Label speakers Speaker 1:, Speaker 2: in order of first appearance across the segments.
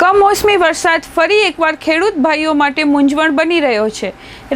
Speaker 1: કમોસમી વરસાદ ફરી એકવાર ખેડૂત ભાઈઓ માટે મૂંઝવણ બની રહ્યો છે.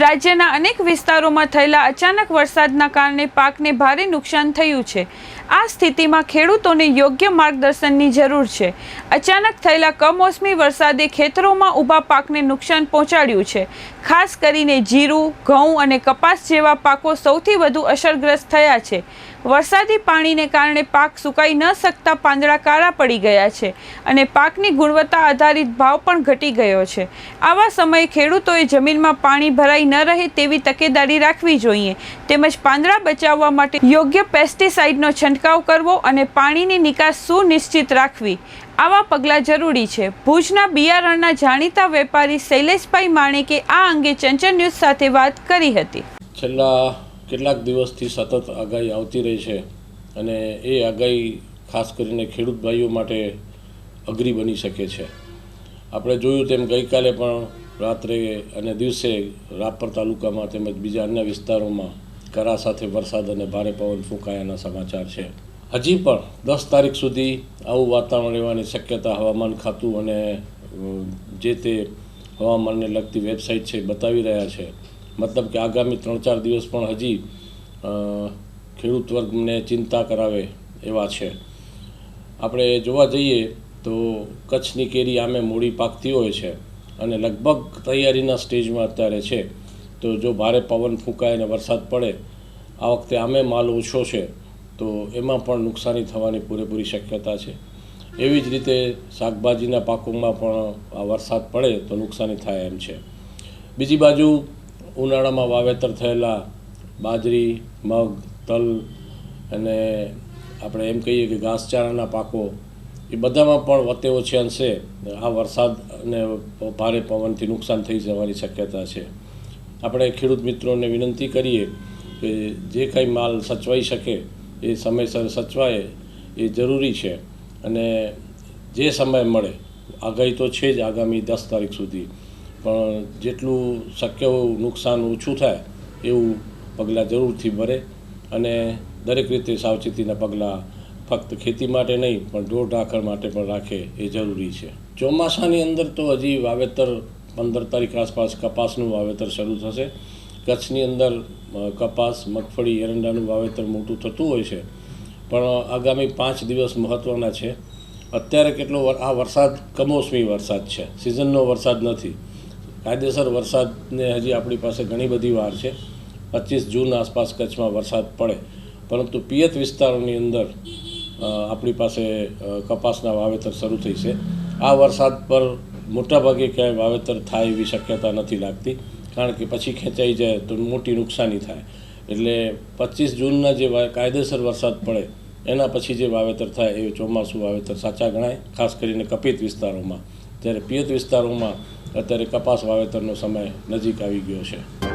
Speaker 1: રાજ્યના અનેક વિસ્તારોમાં થયેલા અચાનક વરસાદના કારણે પાકને ભારે નુકસાન થયું છે. આ સ્થિતિમાં ખેડૂતોને યોગ્ય માર્ગદર્શનની જરૂર છે. અચાનક થયેલા કમોસમી વરસાદે ખેતરોમાં ઊભા પાકને નુકસાન પહોંચાડ્યું છે. ખાસ કરીને જીરું, ઘઉં અને કપાસ જેવા પાકો સૌથી વધુ અસરગ્રસ્ત થયા છે. વરસાદી પાણીને કારણે પાક સુકાઈ ન શકતા પાંદડા કાળા પડી ગયા છે અને પાકની ગુણવત્તા આધારિત ભાવ પણ ઘટી ગયો છે. આવા સમયે ખેડૂતોએ જમીનમાં પાણી ભરાઈ ન રહે તેવી તકેદારી રાખવી જોઈએ. તેમજ પાંદડા બચાવવા માટે યોગ્ય પેસ્ટિસાઇડનો છંટકાવ કરવો અને પાણીની નિકાસ સુનિશ્ચિત રાખવી. આવા પગલાં જરૂરી છે. ભુજના બિયારણના જાણીતા વેપારી શૈલેષભાઈ માણેકે આ અંગે ચંચલ ન્યૂઝ સાથે વાત કરી હતી.
Speaker 2: છેલ્લા કેટલાક દિવસથી સતત આગાહી આવતી રહી છે અને એ આગાહી ખાસ કરીને ખેડૂત ભાઈઓ માટે અઘરી બની શકે છે. આપણે જોયું તેમ ગઈકાલે પણ રાત્રે અને દિવસે રાપર તાલુકામાં તેમજ બીજા અન્ય વિસ્તારોમાં કરા સાથે વરસાદ અને ભારે પવન ફૂંકાયાના સમાચાર છે. હજી પણ દસ તારીખ સુધી આવું વાતાવરણ રહેવાની શક્યતા હવામાન ખાતું અને જે તે હવામાનને લગતી વેબસાઇટ છે બતાવી રહ્યા છે. મતલબ કે આગામી ત્રણ ચાર દિવસ પણ હજી ખેડૂત વર્ગને ચિંતા કરાવે એવા છે. આપણે જોવા જઈએ તો કચ્છની કેરી આમે મૂડી પાકતી હોય છે અને લગભગ તૈયારીના સ્ટેજમાં અત્યારે છે. તો જો ભારે પવન ફૂંકાય અને વરસાદ પડે, આ વખતે આમે માલ ઓછો છે, તો એમાં પણ નુકસાની થવાની પૂરેપૂરી શક્યતા છે. એવી જ રીતે શાકભાજીના પાકોમાં પણ આ વરસાદ પડે તો નુકસાની થાય એમ છે. બીજી બાજુ ઉનાળામાં વાવેતર થયેલા બાજરી, મગ, તલ અને આપણે એમ કહીએ કે ઘાસચારાના પાકો, એ બધામાં પણ વતે ઓછે અંશે આ વરસાદ અને ભારે પવનથી નુકસાન થઈ જવાની શક્યતા છે. આપણે ખેડૂત મિત્રોને વિનંતી કરીએ કે જે કંઈ માલ સચવાઈ શકે, એ સમયસર સચવાય, એ જરૂરી છે. અને જે સમય મળે, આગાહી તો છે જ આગામી દસ તારીખ સુધી. પણ જેટલું શક્ય નુકસાન ઓછું થાય, એવું પગલાં જરૂરથી ભરે. અને દરેક રીતે સાવચેતીના પગલાં ફક્ત ખેતી માટે નહીં, પણ ઢોર ઢાંખર માટે પણ રાખે, એ જરૂરી છે. ચોમાસાની અંદર તો હજી વાવેતર પંદર તારીખ આસપાસ કપાસનું વાવેતર શરૂ થશે. કચ્છની અંદર કપાસ, મગફળી, એરંડાનું વાવેતર મોટું થતું હોય છે. પણ આગામી પાંચ દિવસ મહત્ત્વના છે. અત્યારે કેટલો આ વરસાદ કમોસમી વરસાદ છે. સિઝનનો વરસાદ નથી. કાયદેસર વરસાદને હજી આપણી પાસે ઘણી બધી વાર છે. પચીસ જૂન આસપાસ કચ્છમાં વરસાદ પડે. પરંતુ પિયત વિસ્તારોની અંદર આપણી પાસે કપાસના વાવેતર શરૂ થઈ છે. આ વરસાદ પર મોટાભાગે ક્યાંય વાવેતર થાય એવી શક્યતા નથી લાગતી, કારણ કે પછી ખેંચાઈ જાય તો મોટી નુકસાની થાય. એટલે પચીસ જૂનના જે કાયદેસર વરસાદ પડે, એના પછી જે વાવેતર થાય, એ ચોમાસું વાવેતર સાચા ગણાય, ખાસ કરીને કપિત વિસ્તારોમાં. જ્યારે પિયત વિસ્તારોમાં અત્યારે કપાસ વાવેતરનો સમય નજીક આવી ગયો છે.